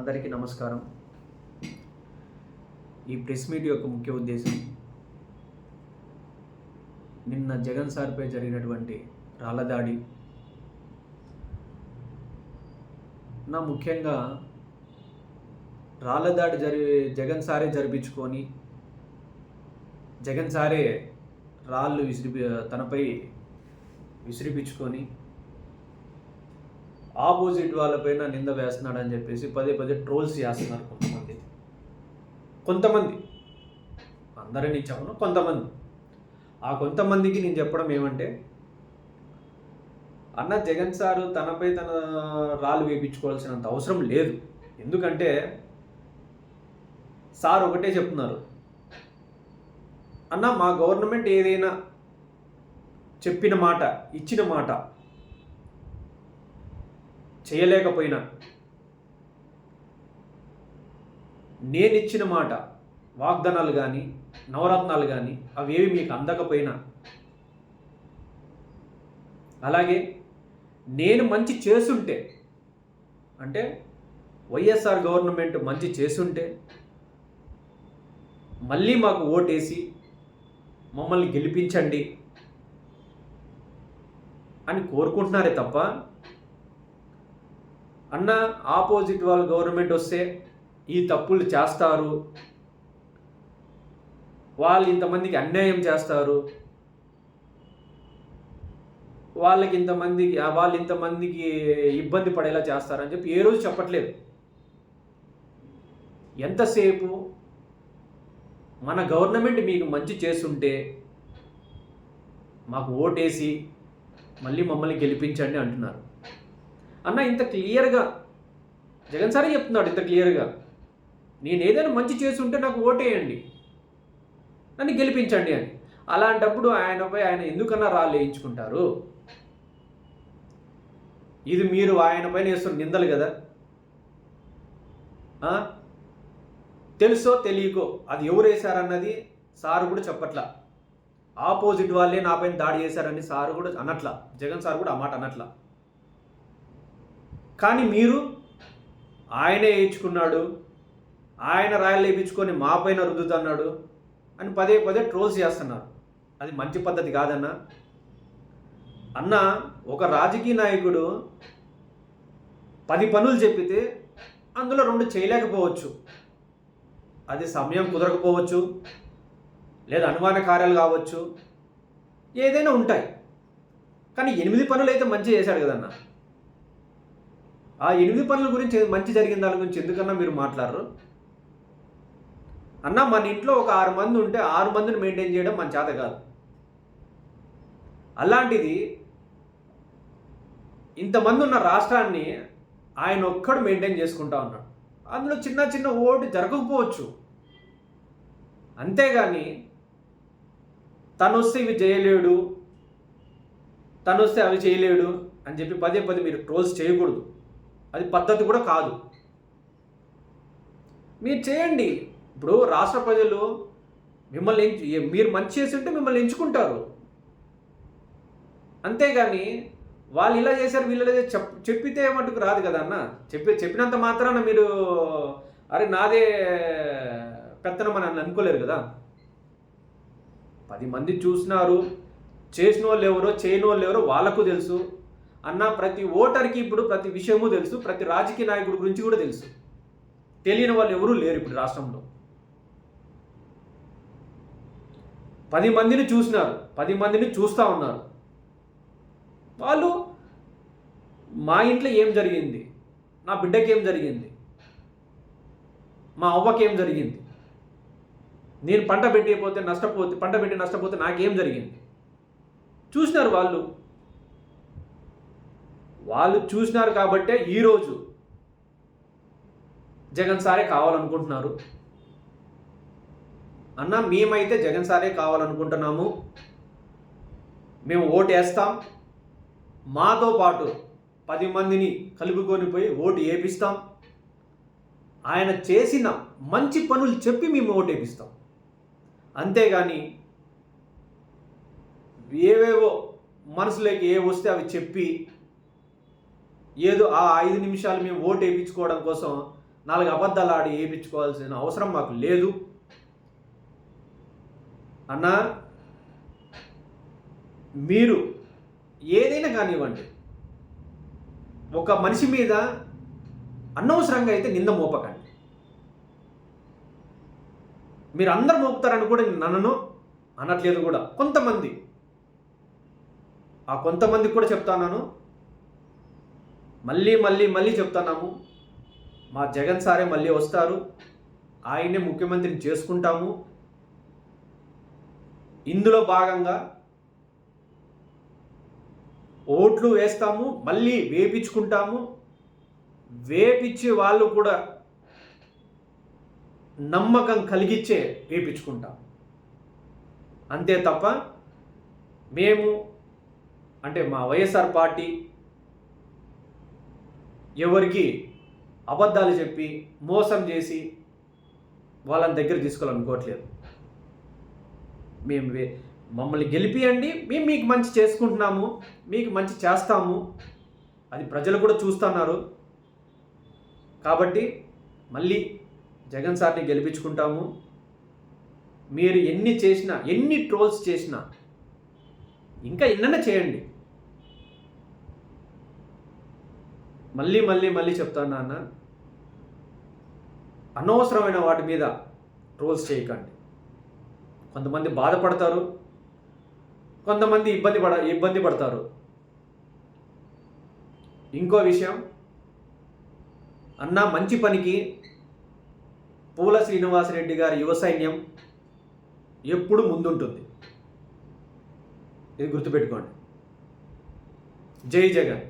అందరికీ నమస్కారం. ఈ ప్రెస్ మీట్ యొక్క ముఖ్య ఉద్దేశం నిన్న జగన్ సార్పై జరిగినటువంటి రాళ్ళదాడి. నా ముఖ్యంగా రాళ్ళదాడి జరి జగన్ సారే జరిపించుకొని జగన్ సారే రాళ్ళు విసిరి తనపై విసిరిపించుకొని ఆపోజిట్ వాళ్ళపైన నింద వేస్తున్నాడని చెప్పేసి పదే పదే ట్రోల్స్ చేస్తున్నారు కొంతమంది. కొంతమంది. అందరినీ చెప్పను కొంతమంది. ఆ కొంతమందికి నేను చెప్పడం ఏమంటే అన్న జగన్ సారు తనపై తన రాళ్ళు వేయించుకోవాల్సినంత అవసరం లేదు. ఎందుకంటే సార్ ఒకటే చెప్తున్నారు. అన్న మా గవర్నమెంట్ ఏదైనా చెప్పిన మాట ఇచ్చిన మాట చేయలేకపోయినా. నేను ఇచ్చిన మాట వాగ్దానాలు కానీ నవరత్నాలు కానీ అవేవి మీకు అందకపోయినా. అలాగే నేను మంచి చేసుంటే అంటే వైఎస్ఆర్ గవర్నమెంట్ మంచి చేసుంటే మళ్ళీ మాకు ఓటేసి మమ్మల్ని గెలిపించండి అని కోరుకుంటున్నారే తప్ప అన్న ఆపోజిట్ వాళ్ళ గవర్నమెంట్ వస్తే ఈ తప్పులు చేస్తారు. వాళ్ళు ఇంతమందికి అన్యాయం చేస్తారు. వాళ్ళకి ఇంతమందికి వాళ్ళు ఇంతమందికి ఇబ్బంది పడేలా చేస్తారని చెప్పి ఏ రోజు చెప్పట్లేదు. ఎంతసేపు మన గవర్నమెంట్ మీకు మంచి చేస్తుంటే మాకు ఓటేసి మళ్ళీ మమ్మల్ని గెలిపించండి అంటున్నారు. అన్న ఇంత క్లియర్గా. జగన్ సారే చెప్తున్నాడు ఇంత క్లియర్గా. నేను ఏదైనా మంచి చేసి ఉంటే నాకు ఓటేయండి. నన్ను గెలిపించండి అని. అలాంటప్పుడు ఆయనపై ఆయన ఎందుకన్నా రాళ్ళు వేయించుకుంటారు? ఇది మీరు ఆయన పైన వేస్తున్న నిందలు కదా? తెలుసో తెలియకో అది ఎవరు వేశారన్నది సారు కూడా చెప్పట్లా. ఆపోజిట్ వాళ్ళే నా పైన దాడి చేశారని సారు కూడా అనట్లా. జగన్ సార్ కూడా ఆ మాట అనట్లా. కానీ మీరు ఆయనే వేయించుకున్నాడు ఆయన రాయలు వేయించుకొని మా పైన రుద్దుతున్నాడు అని పదే పదే ట్రోల్స్ చేస్తున్నారు. అది మంచి పద్ధతి కాదన్నా. అన్న ఒక రాజకీయ నాయకుడు పది పనులు చెప్పితే అందులో రెండు చేయలేకపోవచ్చు. అది సమయం కుదరకపోవచ్చు లేదా అనుమాన కార్యాలు కావచ్చు ఏదైనా ఉంటాయి. కానీ ఎనిమిది పనులు అయితే మంచి చేశాడు కదన్నా. ఆ ఎనిమిది పనుల గురించి మంచి జరిగిన దాని గురించి ఎందుకన్నా మీరు మాట్లాడరు? అన్న మన ఇంట్లో ఒక ఆరు మంది ఉంటే ఆరు మందిని మెయింటైన్ చేయడం మన చేత కాదు. అలాంటిది ఇంతమంది ఉన్న రాష్ట్రాన్ని ఆయన ఒక్కడు మెయింటైన్ చేసుకుంటా ఉన్నాడు. అందులో చిన్న చిన్న ఓటు జరగకపోవచ్చు. అంతేగాని తను వస్తే ఇవి చేయలేడు తను వస్తే అవి చేయలేడు అని చెప్పి పదే పదే మీరు ట్రోల్స్ చేయకూడదు. అది పద్ధతి కూడా కాదు. మీరు చేయండి. ఇప్పుడు రాష్ట్ర ప్రజలు మిమ్మల్ని ఎంచు మీరు మంచి చేసి ఉంటే మిమ్మల్ని ఎంచుకుంటారు. అంతేగాని వాళ్ళు ఇలా చేశారు వీళ్ళు ఇలా చెప్ చెప్పితే మటుకు రాదు కదా అన్న. చెప్పి చెప్పినంత మాత్రాన మీరు అరే నాదే పెత్తనం అని అనుకోలేరు కదా. పది మంది చూసినారు చేసిన వాళ్ళు ఎవరో చేయని వాళ్ళు ఎవరో వాళ్ళకు తెలుసు. అన్న ప్రతి ఓటర్కి ఇప్పుడు ప్రతి విషయము తెలుసు ప్రతి రాజకీయ నాయకుడి గురించి కూడా తెలుసు. తెలియని వాళ్ళు ఎవరూ లేరు ఇప్పుడు రాష్ట్రంలో. పది మందిని చూసినారు పది మందిని చూస్తూ ఉన్నారు. వాళ్ళు మా ఇంట్లో ఏం జరిగింది? నా బిడ్డకి ఏం జరిగింది? మా అవ్వకి ఏం జరిగింది? నేను పంట పెట్టిపోతే నష్టపోతే పంట పెట్టి నష్టపోతే నాకేం జరిగింది? చూసినారు వాళ్ళు. వాళ్ళు చూసినారు కాబట్టే ఈరోజు జగన్ సారే కావాలనుకుంటున్నారు. అన్న మేమైతే జగన్ సారే కావాలనుకుంటున్నాము. మేము ఓటు వేస్తాం మాతో పాటు పది మందిని కలుపుకొని పోయి ఓటు వేపిస్తాం ఆయన చేసిన మంచి పనులు చెప్పి మేము ఓటు వేపిస్తాం అంతేగాని ఏవేవో మనసులోకి ఏ వస్తే అవి చెప్పి ఏదో ఆ ఐదు నిమిషాలు మేము ఓటు వేయించుకోవడం కోసం నాలుగు అబద్ధాలు ఆడి వేయించుకోవాల్సిన అవసరం మాకు లేదు. అన్నా మీరు ఏదైనా కానివ్వండి. ఒక మనిషి మీద అనవసరంగా అయితే నింద మోపకండి. మీరు అందరు మోపుతారని కూడా నన్ను నన్నను అనట్లేదు కూడా. కొంతమంది. ఆ కొంతమందికి కూడా చెప్తాను మళ్ళీ మళ్ళీ మళ్ళీ చెప్తున్నాము. మా జగన్ సారే మళ్ళీ వస్తారు. ఆయనే ముఖ్యమంత్రిని చేసుకుంటాము. ఇందులో భాగంగా ఓట్లు వేస్తాము మళ్ళీ వేపించుకుంటాము. వేపించే వాళ్ళు కూడా నమ్మకం కలిగించే వేపించుకుంటాం. అంతే తప్ప మేము అంటే మా వైఎస్ఆర్ పార్టీ ఎవరికి అబద్ధాలు చెప్పి మోసం చేసి వాళ్ళని దగ్గర తీసుకోవాలనుకోవట్లేదు. మేము వే- మమ్మల్ని గెలిపియండి మేము మీకు మంచి చేసుకుంటున్నాము మీకు మంచి చేస్తాము. అది ప్రజలు కూడా చూస్తున్నారు. కాబట్టి మళ్ళీ జగన్ సార్ని గెలిపించుకుంటాము. మీరు ఎన్ని చేసినా ఎన్ని ట్రోల్స్ చేసినా ఇంకా ఎన్నైనా చేయండి. మళ్ళీ మళ్ళీ మళ్ళీ చెప్తాను నాన్న అనవసరమైన వాటి మీద ట్రోల్స్ చేయకండి. కొంతమంది బాధపడతారు కొంతమంది ఇబ్బంది పడ ఇబ్బంది పడతారు. ఇంకో విషయం అన్న మంచి పనికి పూల శ్రీనివాసరెడ్డి గారి యువ సైన్యం ఎప్పుడు ముందుంటుంది. ఇది గుర్తుపెట్టుకోండి. జై జగన్.